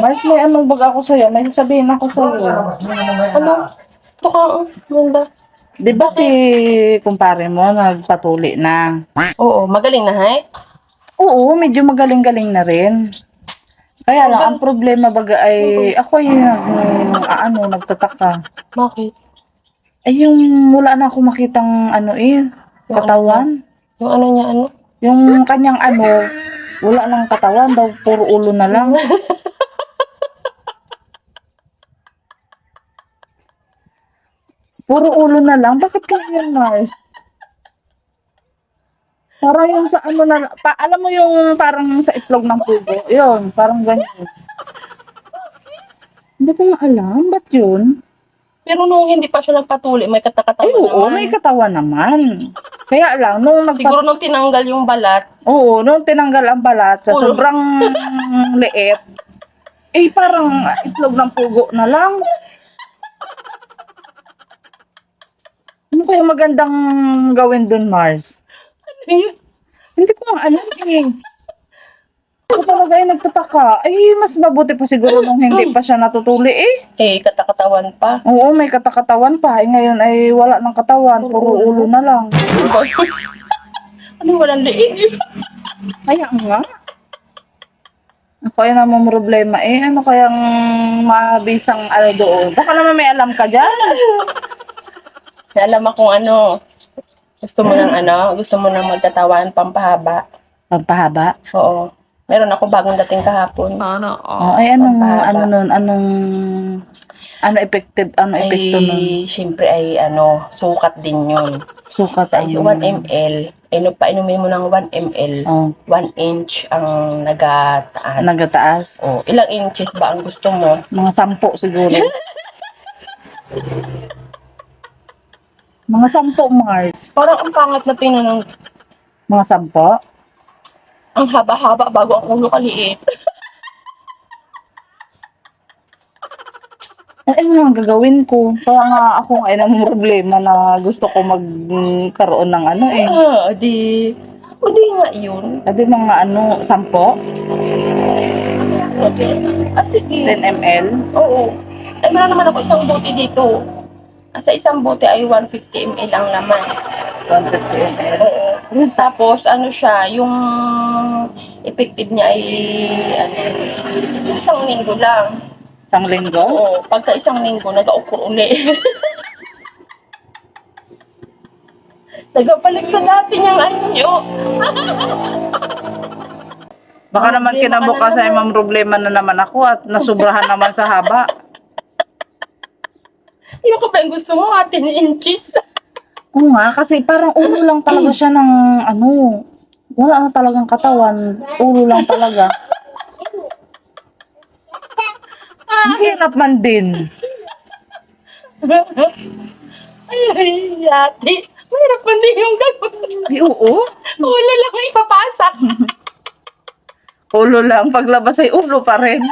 Mars, may anong bag ako sa'yo? May sasabihin ako sa'yo. Ano? Ito ka, oh. Ganda. Di ba si kumpare mo nagpatuli na? Oo, magaling na, hay? Oo, medyo magaling-galing na rin. Kaya lang, ang problema baga ay, ako yung nag, ano, nagtataka. Bakit? Ay, yung wala na ako makitang ano eh, katawan. Yung ano niya, ano? Yung kanyang ano, wala nang katawan daw, puro ulo na lang. Puro ulo na lang? Bakit ganyan, Mars? Parang yung sa ano na, pa, alam mo yung parang sa itlog ng pugo? Yun, parang ganyan. Hindi ko alam, ba't yun? Pero nung hindi pa siya nagpatuli, may katakatawa Ay, oo, naman. may katawan naman. Kaya lang, nung nagpa- Siguro nung tinanggal yung balat, Oo, nung tinanggal ang balat sa Ulo. sobrang liit, eh parang itlog ng pugo na lang. Ano kaya magandang gawin dun, Mars? ano yun? Hindi ko nga alam eh. Ako talaga ay nagtataka. Ay, mas mabuti pa siguro nung hindi pa siya natutuli eh. Eh, katakatawan pa. Oo, may katakatawan pa. Eh, ngayon ay wala ng katawan. Puro ulo na lang. ano walang liig? Kaya nga. Ako ay namang problema eh. Ano kayang mabisang ano doon? Baka naman may alam ka dyan. Alam mo kung ano. Gusto mo ng ano? Gusto mo ng magkatawan pampahaba? Pagpahaba? Oo. Meron ako bagong dating kahapon. Sana Oh, ay anong, Pampahaba. ano nun, anong, ano effective, ano epekto nun? Ay, syempre ay ano, sukat din yun. Sukat Sa ang... 1 ml, ino pa inumin mo ng 1 ml, Oh, 1 inch ang nagataas. nagataas. oh, ilang inches ba ang gusto mo? Mga sampo siguro. Mga sampo, Mars. Parang ang pangat na tingnan ng Mga sampo? ang haba-haba bago ang ulo kaliit. Eh, ano ang gagawin ko? Kaya nga ako ay namang problema na gusto ko magkaroon ng ano eh. Ah, di, o di nga yun. Sabi mga ano, sampo? Okay. Ah, sige. 10 ml? Oo. Ay, meron naman ako isang bote dito. Sa isang bote ay 150 ml ang laman. 150 ml. Oo. Tapos, ano siya, yung effective niya ay, ano, isang linggo lang. Isang linggo? Oo. Pagka isang linggo, nag-aukur uli. Nagapalik sa dati niyang anyo. Baka naman na ay naman. mam problema na naman ako at nasubrahan naman sa haba. Yung ka ba yung gusto mo, 10 inches? Oo nga, kasi parang ulo lang talaga siya ng ano, wala na talagang katawan. Ulo lang talaga. Ang hirap man din. Ay, yati. Mahirap man din yung gano'n. Ay, oo. Ulo lang ang ipapasak. Ulo lang. Paglabas ay ulo pa rin.